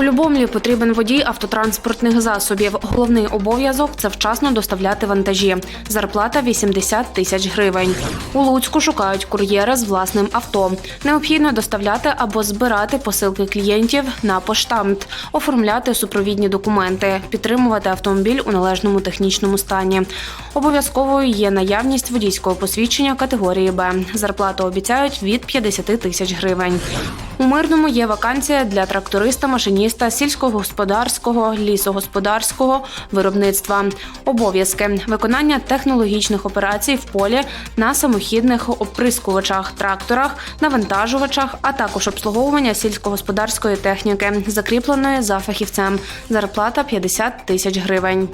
У Любомлі потрібен водій автотранспортних засобів. Головний обов'язок це вчасно доставляти вантажі. Зарплата 80 тисяч гривень. У Луцьку шукають кур'єра з власним авто. Необхідно доставляти або збирати посилки клієнтів на поштамт, оформляти супровідні документи, підтримувати автомобіль у належному технічному стані. Обов'язковою є наявність водійського посвідчення категорії Б. Зарплату обіцяють від 50 тисяч гривень. У мирному є вакансія для тракториста, машиніста сільськогосподарського, лісогосподарського виробництва. Обов'язки виконання технологічних операцій в полі на самохідних оприскувачах, тракторах, навантажувачах, а також обслуговування сільськогосподарської техніки, закріпленої за фахівцем. Зарплата 50 тисяч гривень.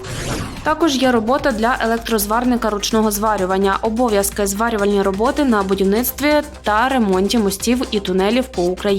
Також є робота для електрозварника ручного зварювання, обов'язки зварювальні роботи на будівництві та ремонті мостів і тунелів по Україні.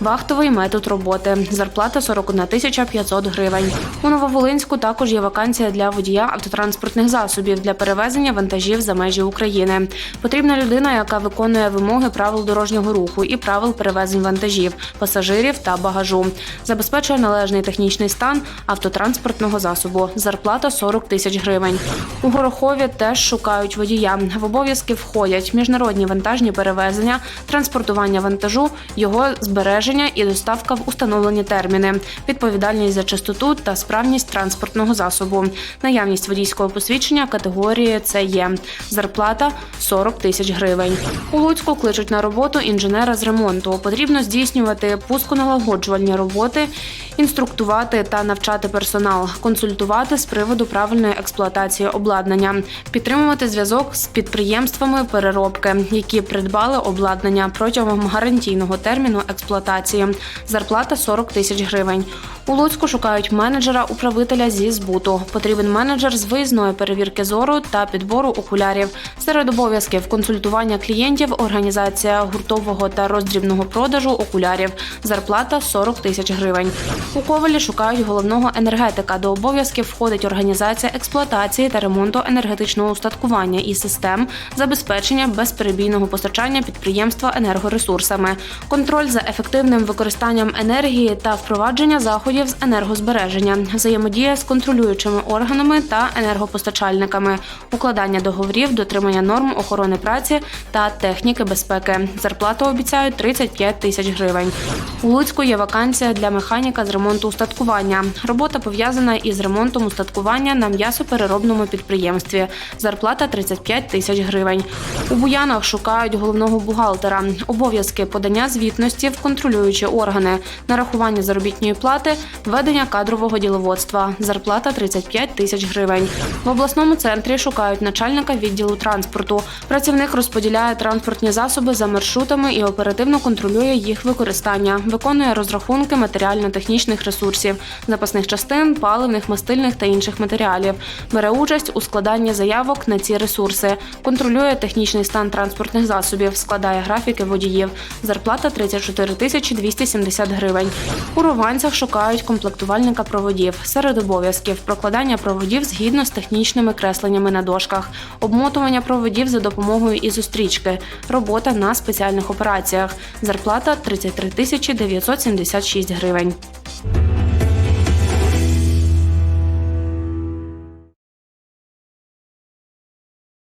Вахтовий метод роботи. Зарплата 41 тисяча 500 гривень. У Нововолинську також є вакансія для водія автотранспортних засобів для перевезення вантажів за межі України. Потрібна людина, яка виконує вимоги правил дорожнього руху і правил перевезень вантажів, пасажирів та багажу. Забезпечує належний технічний стан автотранспортного засобу. Зарплата 40 тисяч гривень. У Горохові теж шукають водія. В обов'язки входять міжнародні вантажні перевезення, транспортування вантажу, його збереження і доставка в установлені терміни, відповідальність за чистоту та справність транспортного засобу, наявність водійського посвідчення категорії це є. Зарплата 40 тисяч гривень. У Луцьку кличуть на роботу інженера з ремонту. Потрібно здійснювати пусконалагоджувальні роботи, інструктувати та навчати персонал, консультувати з приводу правильної експлуатації обладнання, підтримувати зв'язок з підприємствами переробки, які придбали обладнання протягом гарантійного терміну експлуатації. Зарплата 40 тисяч гривень. У Луцьку шукають менеджера управителя зі збуту. Потрібен менеджер з виїзної перевірки зору та підбору окулярів. Серед обов'язків консультування клієнтів, організація гуртового та роздрібного продажу окулярів. Зарплата 40 тисяч гривень. У Ковалі шукають головного енергетика. До обов'язків входить організація експлуатації та ремонту енергетичного устаткування і систем, забезпечення безперебійного постачання підприємства енергоресурсами, контроль за ефективним використанням енергії та впровадження заходів з енергозбереження, взаємодія з контролюючими органами та енергопостачальниками, укладання договорів, дотримання норм охорони праці та техніки безпеки. Зарплату обіцяють 35 тисяч гривень. У Луцьку є вакансія для механіка з ремонту устаткування. Робота пов'язана із ремонтом устаткування на м'ясопереробному підприємстві. Зарплата 35 тисяч гривень. У Буянах шукають головного бухгалтера. Обов'язки подання звітності в контролюючі органи, нарахування заробітної плати, ведення кадрового діловодства. Зарплата 35 тисяч гривень. В обласному центрі шукають начальника відділу транспорту. Працівник розподіляє транспортні засоби за маршрутами і оперативно контролює їх використання, виконує розрахунки матеріально-технічних ресурсів, запасних частин, паливних, мастильних та інших матеріалів. Бере участь у складанні заявок на ці ресурси, контролює технічний стан транспортних засобів, складає графіки водіїв. Зарплата 34 тисячі 270 гривень. У Рованцях шукають комплектувальника проводів. Серед обов'язків прокладання проводів згідно з технічними кресленнями на дошках, обмотування проводів за допомогою ізострічки, робота на спеціальних операціях. Зарплата 33 тисячі 976 гривень.